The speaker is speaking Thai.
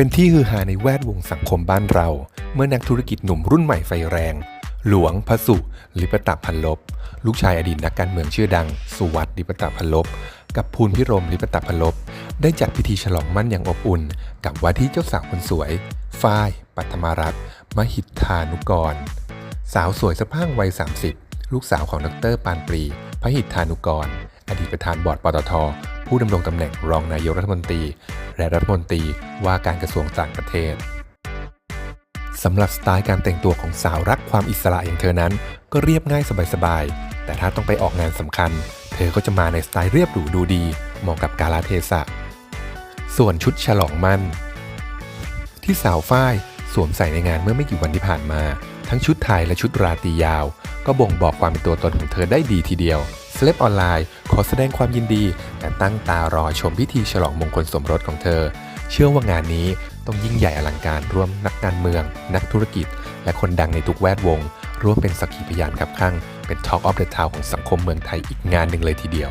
เป็นที่ฮือฮาในแวดวงสังคมบ้านเรา เมื่อนักธุรกิจหนุ่มรุ่นใหม่ไฟแรง หลวงพสุ ลิปตะพันลบ ลูกชายอดีตนักการเมืองชื่อดัง สุวัตลิปตะพันลบ กับภูลพิรมลิปตะพันลบ ได้จัดพิธีฉลองมั่นอย่างอบอุ่น กับว่าที่เจ้าสาวคนสวย ฝ้าย ปัทมารัตน์มหิทธานุกร สาวสวยสะพั่งวัย 30 ลูกสาวของดรปานปรี พหิทธานุกร อดีตประธานบอร์ดปตทผู้ดำรงตำแหน่งรองนายกรัฐมนตรี และรัฐมนตรีว่าการกระทรวงต่างประเทศสำหรับสไตล์การแต่งตัวของสาวรักความอิสระอย่างเธอนั้น ก็เรียบง่ายสบายๆ แต่ถ้าต้องไปออกงานสำคัญ เธอก็จะมาในสไตล์เรียบหรูดูดีเหมาะกับกาลเทศะ ส่วนชุดฉลองมั่น ที่สาวฝ้ายสวมใส่ในงานเมื่อไม่กี่วันที่ผ่านมา ทั้งชุดไทยและชุดราตรียาว ก็บ่งบอกความเป็นตัวตนของเธอได้ดีทีเดียวสเลปออนไลน์ อแสดงความยินดีและตั้งตารอชมพิธีฉลองมงคลสมรสของเธอ เชื่อว่างานนี้ต้องยิ่งใหญ่อลังการร่วมนักการเมือง นักธุรกิจ และคนดังในทุกแวดวง ร่วมเป็นสักขีพยานครับข้างเป็น Talk of the Town ของสังคมเมืองไทยอีกงานหนึ่งเลยทีเดียว